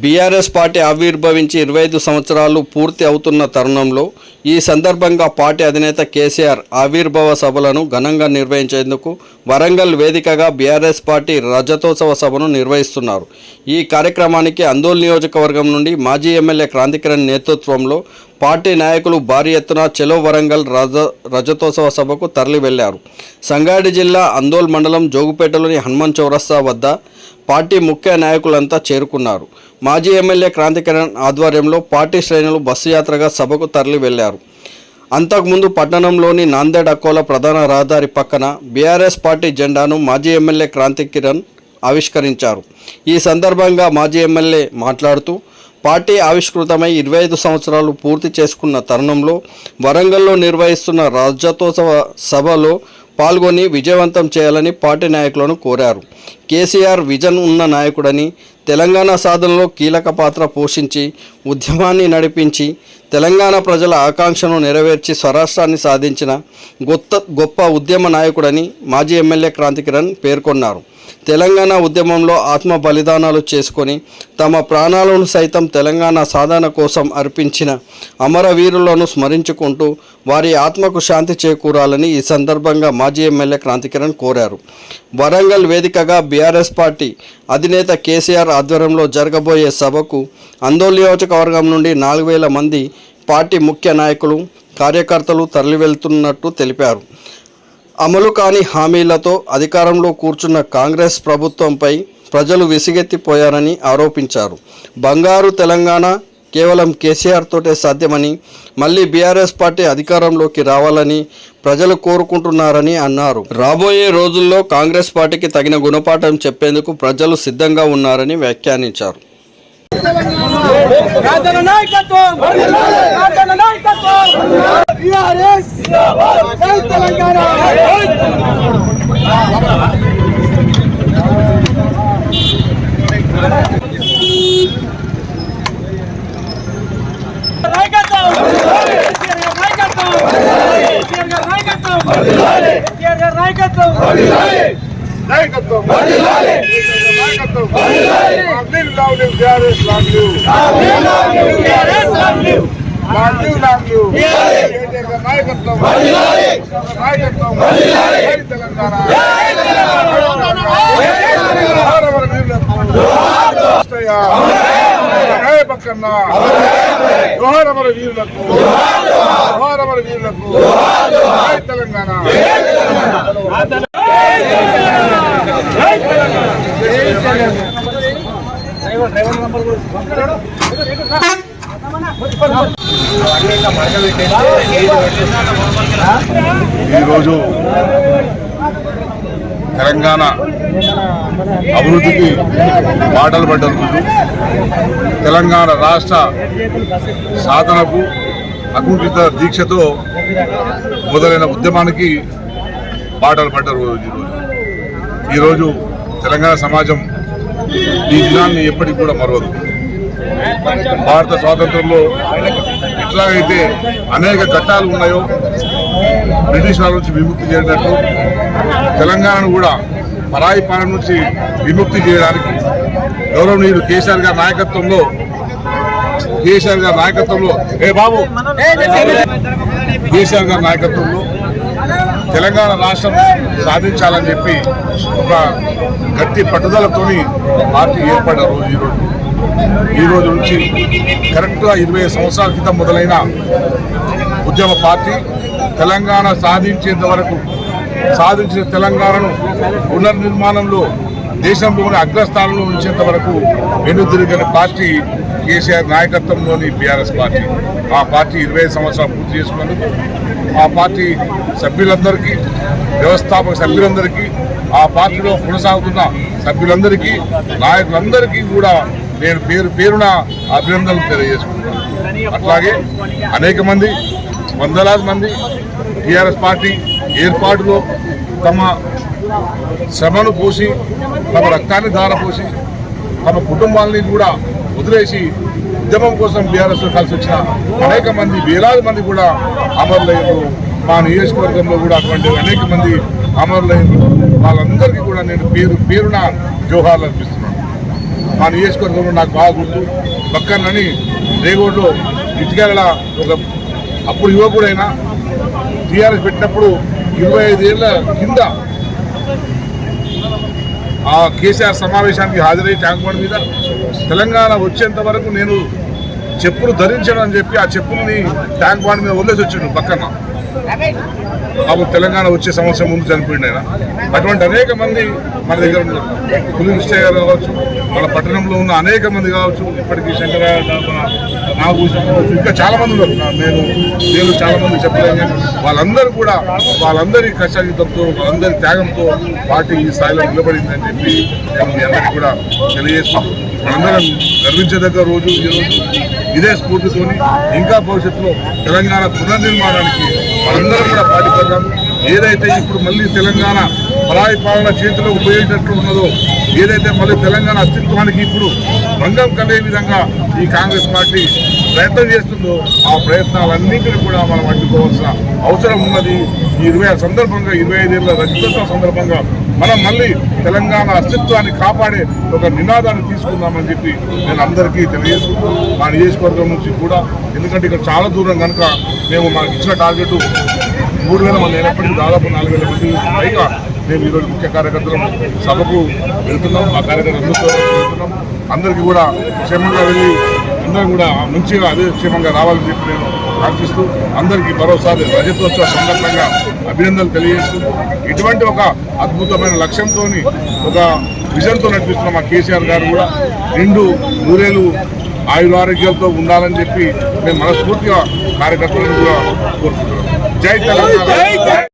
BRS party ఆవిర్భవించి ఇరవై ఐదు సంవత్సరాలు పూర్తి అవుతున్న తరుణంలో ఈ సందర్భంగా పార్టీ అధినేత కేసీఆర్ ఆవిర్భావ సభలను ఘనంగా నిర్వహించేందుకు వరంగల్ వేదికగా బీఆర్ఎస్ పార్టీ రజతోత్సవ సభను నిర్వహిస్తున్నారు. ఈ కార్యక్రమానికి అందోల్ నియోజకవర్గం నుండి మాజీ ఎమ్మెల్యే క్రాంతికిరణ్ నేతృత్వంలో పార్టీ నాయకులు భారీ ఎత్తున చెలో వరంగల్ రజ రజతోత్సవ సభకు తరలి వెళ్ళారు సంగారెడ్డి జిల్లా అందోల్ మండలం జోగుపేటలోని హనుమాన్ చౌరస్తా వద్ద పార్టీ ముఖ్య నాయకులంతా చేరుకున్నారు. మాజీ ఎమ్మెల్యే క్రాంతికిరణ్ ఆధ్వర్యంలో పార్టీ శ్రేణులు బస్సు యాత్రగా సభకు తరలి వెళ్ళారు అంతకుముందు పట్టణంలోని నాందేడ్ అకోల ప్రధాన రహదారి పక్కన బీఆర్ఎస్ పార్టీ జెండాను మాజీ ఎమ్మెల్యే క్రాంతి కిరణ్ ఆవిష్కరించారు. ఈ సందర్భంగా మాజీ ఎమ్మెల్యే మాట్లాడుతూ పార్టీ ఆవిష్కృతమై ఇరవై ఐదు సంవత్సరాలు పూర్తి చేసుకున్న తరుణంలో వరంగల్లో నిర్వహిస్తున్న రాజ్యోత్సవ సభలో పాల్గొని విజయవంతం చేయాలని పార్టీ నాయకులను కోరారు. కేసీఆర్ విజన్ ఉన్న నాయకుడని తెలంగాణ సాధనలో కీలక పాత్ర పోషించి ఉద్యమాన్ని నడిపించి తెలంగాణ ప్రజల ఆకాంక్షను నెరవేర్చి స్వరాష్ట్రాన్ని సాధించిన గొప్ప గొప్ప ఉద్యమ నాయకుడని మాజీ ఎమ్మెల్యే క్రాంతికిరణ్ పేర్కొన్నారు. తెలంగాణ ఉద్యమంలో ఆత్మ బలిదానాలు చేసుకొని తమ ప్రాణాలను సైతం తెలంగాణ సాధన కోసం అర్పించిన అమరవీరులను స్మరించుకుంటూ వారి ఆత్మకు శాంతి చేకూరాలని ఈ సందర్భంగా మాజీ ఎమ్మెల్యే క్రాంతికిరణ్ కోరారు. వరంగల్ వేదికగా బీఆర్ఎస్ పార్టీ అధినేత కేసీఆర్ ఆధ్వర్యంలో జరగబోయే సభకు అందోల్ నియోజకవర్గం నుండి నాలుగు వేల మంది పార్టీ ముఖ్య నాయకులు కార్యకర్తలు తరలివెళ్తున్నట్టు తెలిపారు. అమలు కాని హామీలతో అధికారంలో కూర్చున్న కాంగ్రెస్ ప్రభుత్వంపై ప్రజలు విసిగెత్తిపోయారని ఆరోపించారు. బంగారు తెలంగాణ కేవలం కేసీఆర్ తోటే సాధ్యమని మళ్ళీ బీఆర్ఎస్ పార్టీ అధికారంలోకి రావాలని ప్రజలు కోరుకుంటున్నారని అన్నారు. రాబోయే రోజుల్లో కాంగ్రెస్ పార్టీకి తగిన గుణపాఠం చెప్పేందుకు ప్రజలు సిద్ధంగా ఉన్నారని వ్యాఖ్యానించారు. నాయకత్వం! నాయకత్వం! జై తెలంగాణ నాయకత్వం. కేసీఆర్ గారి నాయకత్వం కేసీఆర్ గారి నాయకత్వం కేసీఆర్ గారి నాయకత్వం నాయకత్వం తెలంగాణ వీరులకు వీరులకు జోహారమర వీరులకు జై తెలంగాణ ఈరోజు తెలంగాణ అభివృద్ధికి బాటలు పడ్డ తెలంగాణ రాష్ట్ర సాధనకు అకుంఠిత దీక్షతో మొదలైన ఉద్యమానికి బాటలు పడ్డ రోజు ఈరోజు. ఈరోజు తెలంగాణ సమాజం ఈ దినాన్ని ఎప్పటికి కూడా మరవదు. భారత స్వాతంత్రంలో ఎట్లాగైతే అనేక ఘట్టాలు ఉన్నాయో బ్రిటిష్ వాళ్ళ నుంచి విముక్తి చేయనట్టు తెలంగాణను కూడా పరాయి పాలన నుంచి విముక్తి చేయడానికి గౌరవనీయులు కేసీఆర్ గారి నాయకత్వంలో కేసీఆర్ గారి నాయకత్వంలో ఏ బాబు కేసీఆర్ గారి నాయకత్వంలో తెలంగాణ రాష్ట్రం సాధించాలని చెప్పి ఒక గట్టి పట్టుదలతోని పార్టీ ఏర్పడ్డారు రోజు ఈరోజు నుంచి కరెక్ట్గా ఇరవై సంవత్సరాల క్రితం మొదలైన ఉద్యమ పార్టీ తెలంగాణ సాధించేంత వరకు సాధించిన తెలంగాణను పునర్నిర్మాణంలో దేశంలోని అగ్రస్థానంలో ఉంచేంత వరకు వెనుదిరిగిన పార్టీ కేసీఆర్ నాయకత్వంలోని బీఆర్ఎస్ పార్టీ. ఆ పార్టీ ఇరవై సంవత్సరాలు పూర్తి చేసుకున్నందుకు ఆ పార్టీ సభ్యులందరికీ వ్యవస్థాపక సభ్యులందరికీ ఆ పార్టీలో కొనసాగుతున్న సభ్యులందరికీ నాయకులందరికీ కూడా నేను పేరు పేరున అభినందనలు తెలియజేసుకుంటాను అట్లాగే అనేక మంది వందలాది మంది టీఆర్ఎస్ పార్టీ ఏర్పాటులో తమ శ్రమను పోసి తమ రక్తాన్ని ధారపోసి తమ కుటుంబాలని కూడా వదిలేసి ఉద్యమం కోసం బీఆర్ఎస్లో కలిసి వచ్చిన అనేక మంది వేలాది మంది కూడా అమరులయ్యారు. మా నియోజకవర్గంలో కూడా అటువంటి అనేక మంది అమరులయ్యారు. వాళ్ళందరికీ కూడా నేను పేరు పేరున జోహార్లు అనిపిస్తుంది మా నియోజకవర్గంలో నాకు బాగా గుర్తు. పక్కనని రేగోడ్లో ఇటుకల ఒక అప్పుడు యువకుడైనా టీఆర్ఎస్ పెట్టినప్పుడు ఇరవై ఐదేళ్ళ కింద ఆ కేసీఆర్ సమావేశానికి హాజరై ట్యాంక్ బండ్ మీద తెలంగాణ వచ్చేంత వరకు నేను చెప్పులు ధరించను అని చెప్పి ఆ చెప్పుల్ని ట్యాంక్ బండ్ మీద వదిలేసి వచ్చాడు పక్కన. బాబు తెలంగాణ వచ్చే సంవత్సరం ముందు చనిపోయింది ఆయన. అటువంటి అనేక మంది మన దగ్గర ఉన్నారు. పులి గారు కావచ్చు మన పట్టణంలో ఉన్న అనేక మంది కావచ్చు ఇప్పటికీ శంకర మన కావచ్చు ఇంకా చాలా మంది ఉన్నారు. నేను నేను చాలా మంది చెప్పలేను కానీ వాళ్ళందరూ కూడా వాళ్ళందరి కష్టాజితంతో వాళ్ళందరి త్యాగంతో పార్టీ ఈ స్థాయిలో నిలబడిందని చెప్పి నేను మీ అందరికీ కూడా తెలియజేస్తున్నాను మనందరం గర్వించదగ్గ రోజు ఈ రోజు. ఇదే స్ఫూర్తితోని ఇంకా భవిష్యత్తులో తెలంగాణ పునర్నిర్మాణానికి మనందరం కూడా పాటిపడ్డాం ఏదైతే ఇప్పుడు మళ్ళీ తెలంగాణ పరాయి పాలన చేతిలోకి పోయేటట్లు ఉన్నదో ఏదైతే మళ్ళీ తెలంగాణ అస్తిత్వానికి ఇప్పుడు భంగం కలిగే విధంగా ఈ కాంగ్రెస్ పార్టీ ప్రయత్నం చేస్తుందో ఆ ప్రయత్నాలన్నింటినీ కూడా మనం అడ్డుకోవాల్సిన అవసరం ఉన్నది. ఈ ఇరవై సందర్భంగా ఇరవై ఐదేళ్ళ రజతోత్సవం సందర్భంగా మనం మళ్ళీ తెలంగాణ అస్తిత్వాన్ని కాపాడే ఒక నినాదాన్ని తీసుకుందామని చెప్పి నేను అందరికీ తెలియజేస్తున్నాను మా నియోజకవర్గం నుంచి కూడా ఎందుకంటే ఇక్కడ చాలా దూరం కనుక మేము మాకు ఇచ్చిన టార్గెట్ మూడు వేల మంది అయినప్పటికీ దాదాపు నాలుగు వేల మంది పైగా మేము ఈరోజు ముఖ్య కార్యకర్తలు సభకు వెళ్తున్నాం మా కార్యకర్తలు వెళ్తున్నాం అందరికీ కూడా క్షేమంగా వెళ్ళి అందరం కూడా మంచిగా అదే క్షేమంగా రావాలని చెప్పి నేను ప్రార్థిస్తూ అందరికీ మరోసారి రజతోత్సవ సందర్భంగా అభినందనలు తెలియజేస్తూ ఇటువంటి ఒక అద్భుతమైన లక్ష్యంతో ఒక విజన్తో నడిపిస్తున్న మా కేసీఆర్ గారు కూడా నిండు ఆయుర ఆయురారోగ్యాలతో ఉండాలని చెప్పి మేము మనస్ఫూర్తిగా కార్యకర్తలను కూడా కోరుకుంటున్నాం. జై తెలంగాణ.